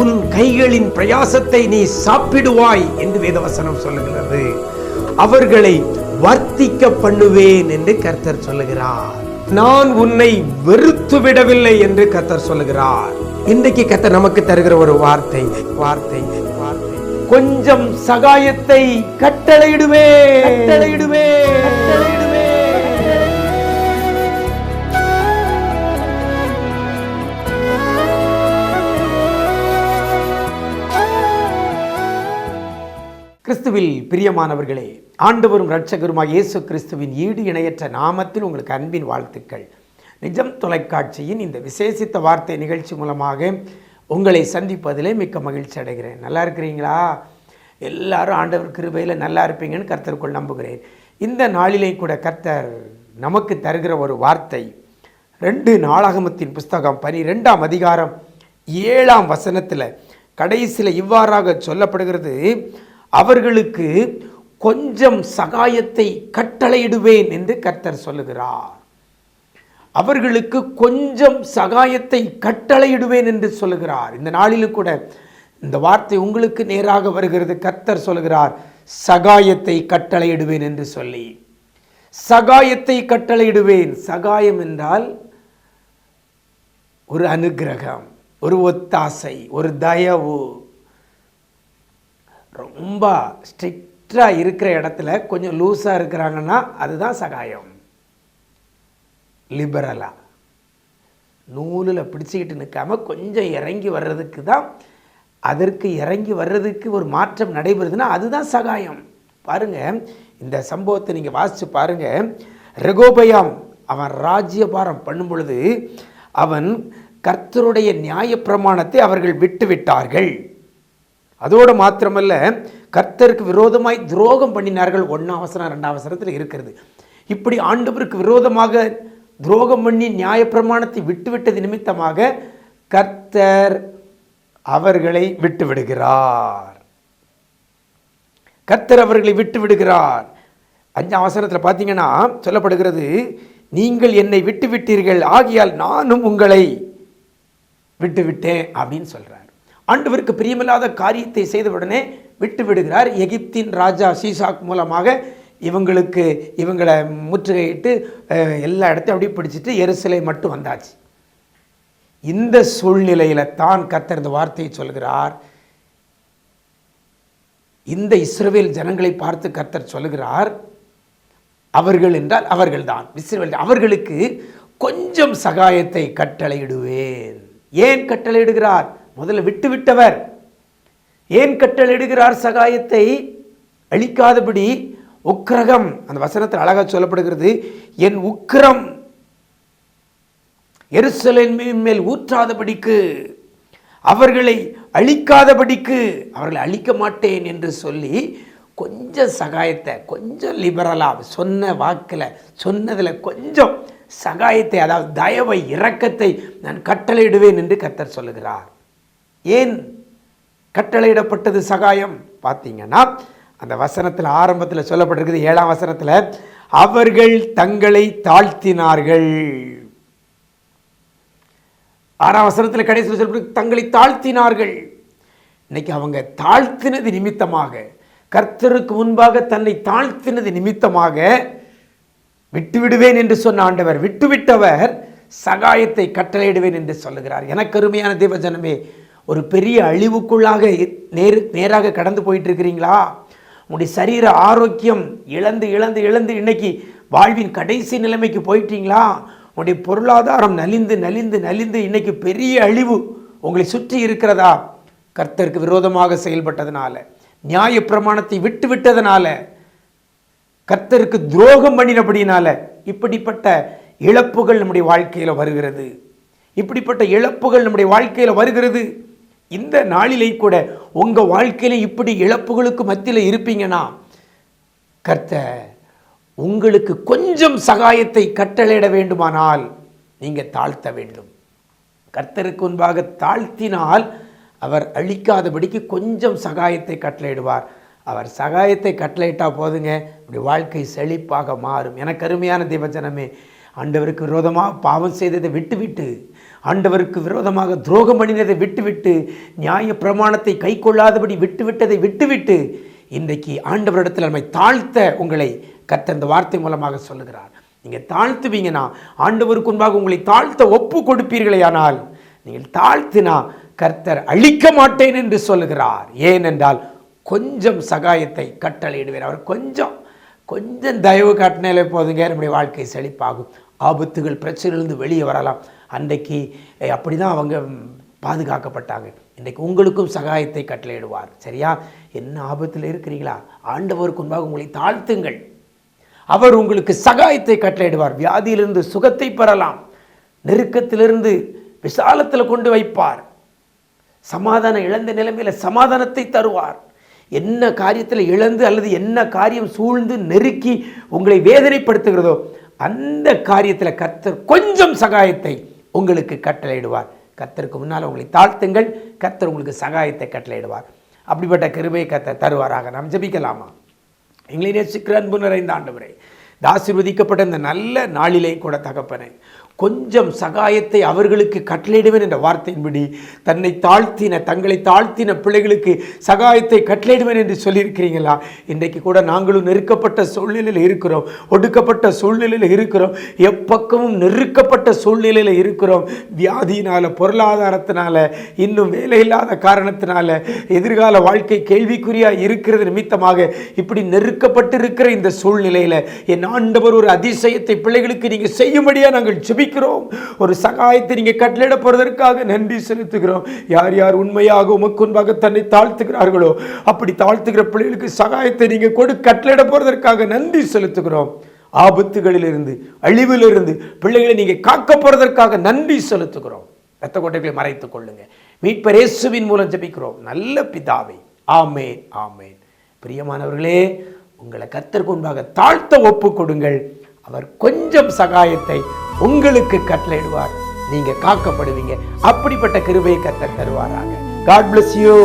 உன் கைகளின் பிரயாசத்தை நீ சாப்பிடுவாய் என்று வேதவசனம் சொல்லுகிறது. அவர்களை வர்த்திக்க பண்ணுவேன் என்று கர்த்தர் சொல்லுகிறார். நான் உன்னை வெறுத்து விடவில்லை என்று கர்த்தர் சொல்லுகிறார். இன்றைக்கு கர்த்தர் நமக்கு தருகிற ஒரு வார்த்தை வார்த்தை வார்த்தை. கொஞ்சம் சகாயத்தை கட்டளையிடுவே கட்டளையிடுவே கிறிஸ்துவில் பிரியமானவர்களே ஆண்டவரும் இரட்சகருமாக இயேசு கிறிஸ்துவின் ஈடு இணையற்ற நாமத்தில் உங்களுக்கு அன்பின் வாழ்த்துக்கள். நிஜம் தொலைக்காட்சியின் இந்த விசேஷித்த வார்த்தை நிகழ்ச்சி மூலமாக உங்களை சந்திப்பதிலே மிக்க மகிழ்ச்சி அடைகிறேன். நல்லா இருக்கிறீங்களா? எல்லாரும் ஆண்டவர் கிருபையில் நல்லா இருப்பீங்கன்னு கர்த்தருக்குள் நம்புகிறேன். இந்த நாளிலே கூட கர்த்தர் நமக்கு தருகிற ஒரு வார்த்தை ரெண்டு நாளாகமத்தின் புஸ்தகம் பனிரெண்டாம் அதிகாரம் ஏழாம் வசனத்தில் கடைசியில் இவ்வாறாக சொல்லப்படுகிறது அவர்களுக்கு கொஞ்சம் சகாயத்தை கட்டளையிடுவேன் என்று கர்த்தர் சொல்லுகிறார். அவர்களுக்கு கொஞ்சம் சகாயத்தை கட்டளையிடுவேன் என்று சொல்லுகிறார். இந்த நாளிலும் கூட இந்த வார்த்தை உங்களுக்கு நேராக வருகிறது. கர்த்தர் சொல்லுகிறார் சகாயத்தை கட்டளையிடுவேன் என்று சொல்லி. சகாயத்தை கட்டளையிடுவேன். சகாயம் என்றால் ஒரு அனுக்கிரகம் ஒரு ஒத்தாசை ஒரு தயவு ரொம்ப ஸ்ட்ரிக்டாக இருக்கிற இடத்துல கொஞ்சம் லூஸாக இருக்கிறாங்கன்னா அதுதான் சகாயம். லிபரலாக நூலில் பிடிச்சிக்கிட்டு நிற்காம கொஞ்சம் இறங்கி வர்றதுக்கு தான் அதற்கு இறங்கி வர்றதுக்கு ஒரு மாற்றம் நடைபெறுதுன்னா அதுதான் சகாயம். பாருங்க இந்த சம்பவத்தை நீங்கள் வாசித்து பாருங்கள் ரெகோபயாம் அவன் ராஜ்யபாரம் பண்ணும் பொழுது அவன் கர்த்தருடைய நியாயப்பிரமாணத்தை அவர்கள் விட்டு விட்டார்கள் அதோடு மாத்திரமல்ல கர்த்தருக்கு விரோதமாய் துரோகம் பண்ணினார்கள் ஒன்றாம் அவசரம் ரெண்டாம் அவசரத்தில் இருக்கிறது. இப்படி ஆண்டவருக்கு விரோதமாக துரோகம் பண்ணி நியாயப்பிரமாணத்தை விட்டுவிட்டது நிமித்தமாக கர்த்தர் அவர்களை விட்டு விடுகிறார் கர்த்தர் அவர்களை விட்டு விடுகிறார் அஞ்சாம் அவசரத்தில் பார்த்தீங்கன்னா சொல்லப்படுகிறது நீங்கள் என்னை விட்டு விட்டீர்கள் ஆகியால் நானும் உங்களை விட்டு விட்டேன் அப்படின்னு சொல்கிறார் ஆண்டவருக்கு பிரியமில்லாத காரியத்தை செய்த உடனே விட்டு விடுகிறார் எகிப்தின் ராஜா சீசாக் மூலமாக இவங்களுக்கு இவங்களை முற்றுகையிட்டு எல்லா இடத்தையும் அப்படியே பிடிச்சிட்டு எருசலை மட்டும் வந்தாச்சு. இந்த சூழ்நிலையில தான் கத்தர் இந்த வார்த்தையை சொல்கிறார். இந்த இஸ்ரவேல் ஜனங்களை பார்த்து கத்தர் சொல்லுகிறார் அவர்கள் என்றால் அவர்கள்தான். இஸ்ரவேல் அவர்களுக்கு கொஞ்சம் சகாயத்தை கட்டளையிடுவேன். ஏன் கட்டளையிடுகிறார்? முதல்ல விட்டு விட்டவர். ஏன் கட்டளிடுகிறார் சகாயத்தை? அழிக்காதபடி உக்கிரகம் அந்த வசனத்தில் அழகாக சொல்லப்படுகிறது என் உக்கிரம் எருசலின் மேல் ஊற்றாதபடிக்கு அவர்களை அழிக்காதபடிக்கு அவர்களை அழிக்க மாட்டேன் என்று சொல்லி கொஞ்சம் சகாயத்தை கொஞ்சம் லிபரலாக சொன்ன வாக்கில் சொன்னதில் கொஞ்சம் சகாயத்தை அதாவது தயவை இரக்கத்தை நான் கட்டளையிடுவேன் என்று கத்தர் சொல்லுகிறார். ஏன் கட்டளையிடப்பட்டது சகாயம்? பார்த்தீங்கன்னா அந்த வசனத்தில் ஆரம்பத்தில் சொல்லப்பட்டிருக்குது ஏழாம் வசனத்தில் அவர்கள் தங்களை தாழ்த்தினார்கள். ஆறாம் வசனத்தில் கடைசியில் சொல்லப்பட்டு தங்களை தாழ்த்தினார்கள். இன்னைக்கு அவங்க தாழ்த்தினது நிமித்தமாக கர்த்தருக்கு முன்பாக தன்னை தாழ்த்தினது நிமித்தமாக விட்டு விடுவேன் என்று சொன்ன ஆண்டவர் விட்டுவிட்டவர் சகாயத்தை கட்டளையிடுவேன் என்று சொல்லுகிறார். எனக்கு அருமையான தேவஜனமே ஒரு பெரிய அழிவுக்குள்ளாக நேரு நேராக கடந்து போயிட்டுருக்கிறீங்களா? உங்களுடைய சரீர ஆரோக்கியம் இழந்து இழந்து இழந்து இன்னைக்கு வாழ்வின் கடைசி நிலைமைக்கு போயிட்டீங்களா? உங்களுடைய பொருளாதாரம் நலிந்து நலிந்து நலிந்து இன்னைக்கு பெரிய அழிவு உங்களை சுற்றி இருக்கிறதா? கர்த்தருக்கு விரோதமாக செயல்பட்டதுனால நியாய பிரமாணத்தை விட்டு விட்டதுனால கர்த்தருக்கு துரோகம் பண்ணினபடினால இப்படிப்பட்ட இழப்புகள் நம்முடைய வாழ்க்கையில் வருகிறது. இப்படிப்பட்ட இழப்புகள் நம்முடைய வாழ்க்கையில் வருகிறது. இந்த நாளிலே கூட உங்கள் வாழ்க்கையில் இப்படி இழப்புகளுக்கு மத்தியில் இருப்பீங்கன்னா கர்த்தர் உங்களுக்கு கொஞ்சம் சகாயத்தை கட்டளையிட வேண்டுமானால் நீங்கள் தாழ்த்த வேண்டும். கர்த்தருக்கு முன்பாக தாழ்த்தினால் அவர் அழிக்காதபடிக்கு கொஞ்சம் சகாயத்தை கட்டளையிடுவார். அவர் சகாயத்தை கட்டளையிட்டால் போதுங்க இப்படி வாழ்க்கை செழிப்பாக மாறும். எனக்கு அருமையான தேவஜனமே ஆண்டவருக்கு விரோதமாக பாவம் செய்ததை விட்டுவிட்டு ஆண்டவருக்கு விரோதமாக துரோகம் பண்ணினதை விட்டுவிட்டு நியாய பிரமாணத்தை கை கொள்ளாதபடி விட்டுவிட்டதை விட்டுவிட்டு இன்றைக்கு ஆண்டவரிடத்தில் நம்மை தாழ்த்த உங்களை கர்த்தர் இந்த வார்த்தை மூலமாக சொல்லுகிறார். நீங்கள் தாழ்த்துவீங்கன்னா ஆண்டவருக்கு முன்பாக உங்களை தாழ்த்த ஒப்பு கொடுப்பீர்களே ஆனால் நீங்கள் தாழ்த்தினா கர்த்தர் அழிக்க மாட்டேன் என்று சொல்லுகிறார். ஏனென்றால் கொஞ்சம் சகாயத்தை கட்டளையிடுவார் அவர் கொஞ்சம் கொஞ்சம் தயவு காட்டினாலே போதுங்க நம்முடைய வாழ்க்கை செழிப்பாகும். ஆபத்துகள் பிரச்சனையிலிருந்து வெளியே வரலாம். அன்றைக்கு அப்படி தான் அவங்க பாதுகாக்கப்பட்டாங்க. இன்றைக்கு உங்களுக்கும் சகாயத்தை கட்டளையிடுவார். சரியா? என்ன ஆபத்தில் இருக்கிறீங்களா? ஆண்டவருக்கு முன்பாக உங்களை தாழ்த்துங்கள். அவர் உங்களுக்கு சகாயத்தை கட்டளையிடுவார். வியாதியிலிருந்து சுகத்தை பெறலாம். நெருக்கத்திலிருந்து விசாலத்தில் கொண்டு வைப்பார். சமாதானம் இழந்த நிலைமையில் சமாதானத்தை தருவார். என்ன காரியத்தில் இழந்து அல்லது என்ன காரியம் சூழ்ந்து நெருக்கி உங்களை வேதனைப்படுத்துகிறதோ அந்த காரியத்தில் கத்தர் கொஞ்சம் சகாயத்தை உங்களுக்கு கட்டளையிடுவார். கத்தருக்கு முன்னால் உங்களை தாழ்த்துங்கள் கத்தர் உங்களுக்கு சகாயத்தை கட்டளையிடுவார். அப்படிப்பட்ட கிருபை கர்த்தர் தருவாராக. நாம் ஜெபிக்கலாமா? எங்களை நேசிக்கிற அன்பு நிறைந்த ஆண்டவரே இந்த ஆசிர்வதிக்கப்பட்ட இந்த நல்ல நாளிலே கூட தகப்பனை கொஞ்சம் சகாயத்தை அவர்களுக்கு கட்டளையிடுவேன் என்ற வார்த்தையின்படி தன்னை தாழ்த்தின தங்களை தாழ்த்தின பிள்ளைகளுக்கு சகாயத்தை கட்டளையிடுவேன் என்று சொல்லியிருக்கிறீங்களா? இன்றைக்கு கூட நாங்களும் நெருக்கப்பட்ட சூழ்நிலையில் இருக்கிறோம். ஒடுக்கப்பட்ட சூழ்நிலையில் இருக்கிறோம். எப்பக்கமும் நெருக்கப்பட்ட சூழ்நிலையில் இருக்கிறோம். வியாதியினால பொருளாதாரத்தினால இன்னும் வேலை இல்லாத காரணத்தினால எதிர்கால வாழ்க்கை கேள்விக்குறியாக இருக்கிறது நிமித்தமாக இப்படி நெருக்கப்பட்டு இருக்கிற இந்த சூழ்நிலையில் என் ஆண்டவர் ஒரு அதிசயத்தை பிள்ளைகளுக்கு நீங்கள் செய்யும்படியாக நாங்கள் ஜெபிக்கிறோம் ஒரு சகாயத்தை நீங்கள் கட்டளையிட போறதற்காக நன்றி செலுத்துகிறோம். யார் யார் உண்மையாக உமக்கு முன்பாக தன்னை தாழ்த்துகிறார்களோ அப்படி தாழ்த்துகிற பிள்ளைகளுக்கு சகாயத்தை நீங்கள் கொடு கட்டளிட போகிறதற்காக நன்றி செலுத்துகிறோம். ஆபத்துகளிலிருந்து அழிவிலிருந்து பிள்ளைகளை நீங்கள் காக்க போகிறதற்காக நன்றி செலுத்துகிறோம். ரத்த கோட்டைகளை மறைத்துக் கொள்ளுங்க. மீட்பர் இயேசுவின் மூலம் ஜபிக்கிறோம். நல்ல பிதாவை. ஆமேன் ஆமேன். பிரியமானவர்களே உங்களை கர்த்தருக்கு முன்பாக தாழ்த்த ஒப்பு கொடுங்கள். அவர் கொஞ்சம் சகாயத்தை உங்களுக்கு கட்டளையிடுவார். நீங்க காக்கப்படுவீங்க. அப்படிப்பட்ட கிருபையை கத்த தருவாராங்க காட் பிளஸ் யூ